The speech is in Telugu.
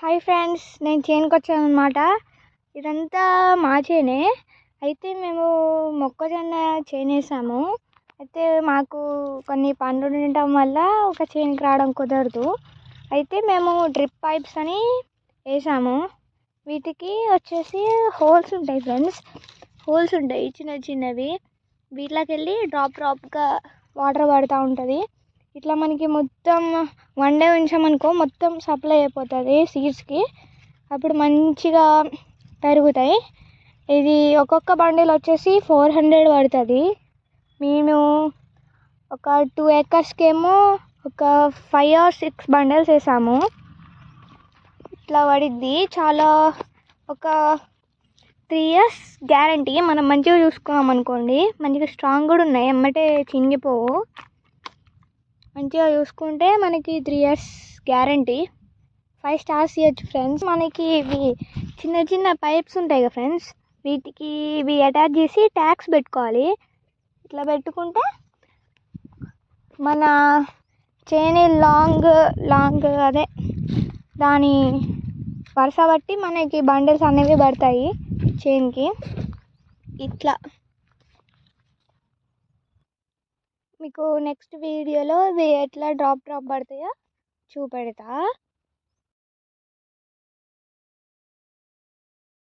హాయ్ ఫ్రెండ్స్ నేను చేనుకి వచ్చాను అనమాట ఇదంతా మా చేనే. అయితే మేము మొక్కజొన్న చేను వేసాము అయితే మాకు కొన్ని పనులు ఉండటం వల్ల ఒక చేనుకి రావడం కుదరదు. అయితే మేము డ్రిప్ పైప్స్ అని వేసాము. వీటికి వచ్చేసి హోల్స్ ఉంటాయి ఫ్రెండ్స్. హోల్స్ ఉంటాయి చిన్న చిన్నవి. వీటిలోకి వెళ్ళి డ్రాప్ డ్రాప్గా వాటర్ పడుతూ ఉంటుంది. ఇట్లా మనకి మొత్తం వన్ డే ఉంచామనుకో మొత్తం సప్లై అయిపోతుంది సీడ్స్కి అప్పుడు మంచిగా పెరుగుతాయి ఇది ఒక్కొక్క బండిల్ వచ్చేసి ఫోర్ హండ్రెడ్ పడుతుంది. మేము ఒక టూ ఏకర్స్కేమో ఏమో ఒక ఫైవ్ ఆర్ సిక్స్ బండిల్స్ వేసాము. ఇట్లా పడిద్ది. చాలా ఒక త్రీ ఇయర్స్ గ్యారంటీ మనం మంచిగా చూసుకున్నాం అనుకోండి మంచిగా స్ట్రాంగ్ కూడా ఉన్నాయి. ఎమ్మటే చింగిపోవు మంచిగా చూసుకుంటే మనకి three years guarantee five stars ఇవ్వచ్చు ఫ్రెండ్స్ మనకి ఇవి చిన్న చిన్న పైప్స్ ఉంటాయి కదా ఫ్రెండ్స్ వీటికి ఇవి అటాచ్ చేసి ట్యాక్స్ పెట్టుకోవాలి. ఇట్లా పెట్టుకుంటే మన చేని లాంగ్ లాంగ్ అదే దాని వరుస బట్టి మనకి బండిల్స్ అనేవి పడతాయి చేన్కి ఇట్లా. మీకు నెక్స్ట్ వీడియోలో ఇవి ఎట్లా డ్రాప్ డ్రాప్ పడతాయో చూపెడతా.